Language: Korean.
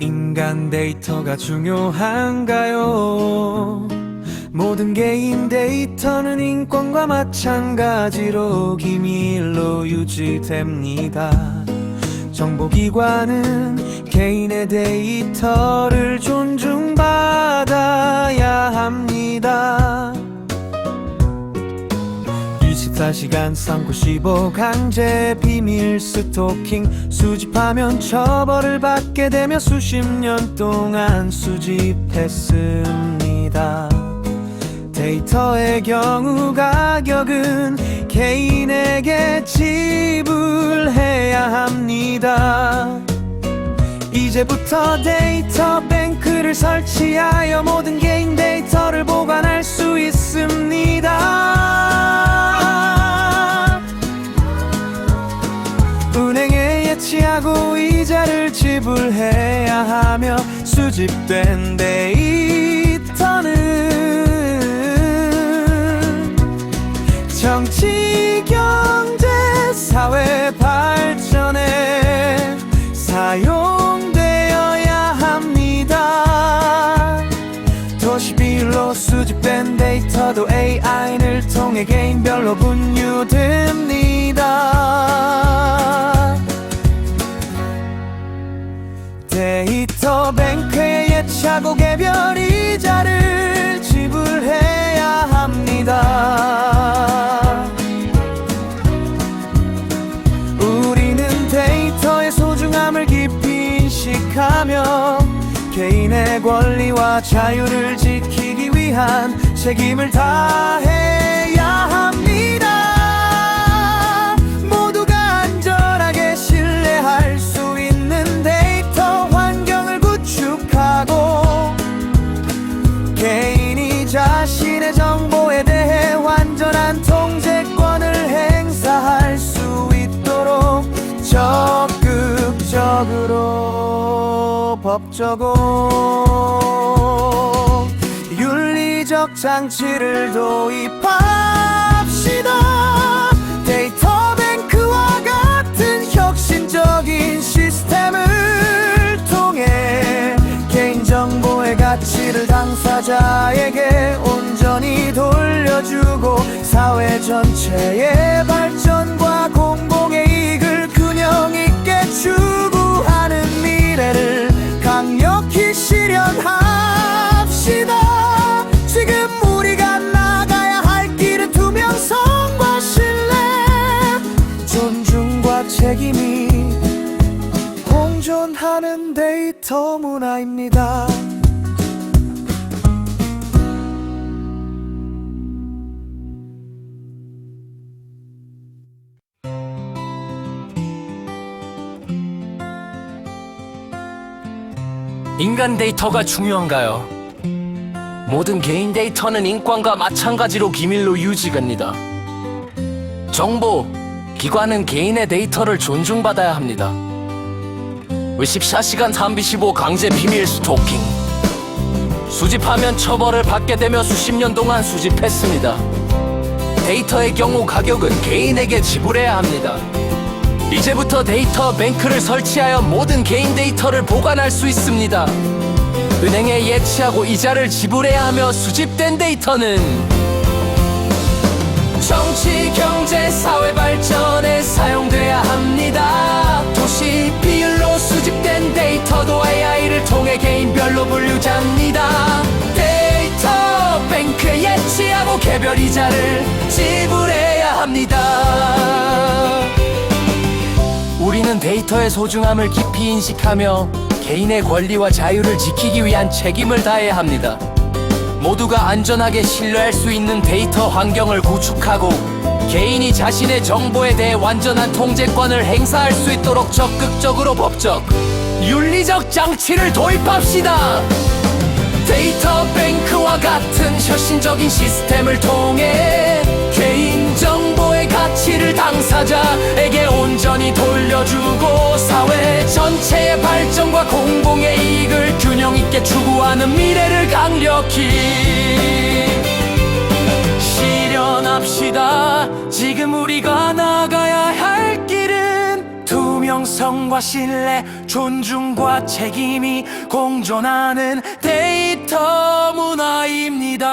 인간 데이터가 중요한가요? 모든 개인 데이터는 인권과 마찬가지로 기밀로 유지됩니다. 정보기관은 개인의 데이터를 존중 24시간 395 강제 비밀 스토킹 수집하면 처벌을 받게 되며 수십 년 동안 수집했습니다. 데이터의 경우 가격은 개인에게 지불해야 합니다. 이제부터 데이터 뱅크를 설치하여 모든 개인 데이터를 보관할 수 하며 수집된 데이터는 정치, 권리와 자유를 지키기 위한 책임을 다해야 합니다. 법적으로 윤리적 장치를 도입합시다. 데이터 뱅크와 같은 혁신적인 시스템을 통해 개인정보의 가치를 당사자에게 온전히 돌려주고 사회 전체의 발전과 공공 책임이 공존하는 데이터 문화입니다. 인간 데이터가 중요한가요? 모든 개인 데이터는 인권과 마찬가지로 기밀로 유지됩니다. 정보, 기관은 개인의 데이터를 존중받아야 합니다. 24시간 3비시보 강제 비밀 스토킹. 수집하면 처벌을 받게 되며 수십 년 동안 수집했습니다. 데이터의 경우 가격은 개인에게 지불해야 합니다. 이제부터 데이터 뱅크를 설치하여 모든 개인 데이터를 보관할 수 있습니다. 은행에 예치하고 이자를 지불해야 하며 수집된 데이터는 개별 이자를 지불해야 합니다. 우리는 데이터의 소중함을 깊이 인식하며 개인의 권리와 자유를 지키기 위한 책임을 다해야 합니다. 모두가 안전하게 신뢰할 수 있는 데이터 환경을 구축하고 개인이 자신의 정보에 대해 완전한 통제권을 행사할 수 있도록 적극적으로 법적, 윤리적 장치를 도입합시다. 데이터 뱅크와 같은 혁신적인 시스템을 통해 개인 정보의 가치를 당사자에게 온전히 돌려주고 사회 전체의 발전과 공공의 이익을 균형 있게 추구하는 미래를 강력히 투명성과 신뢰, 존중과 책임이 공존하는 데이터 문화입니다.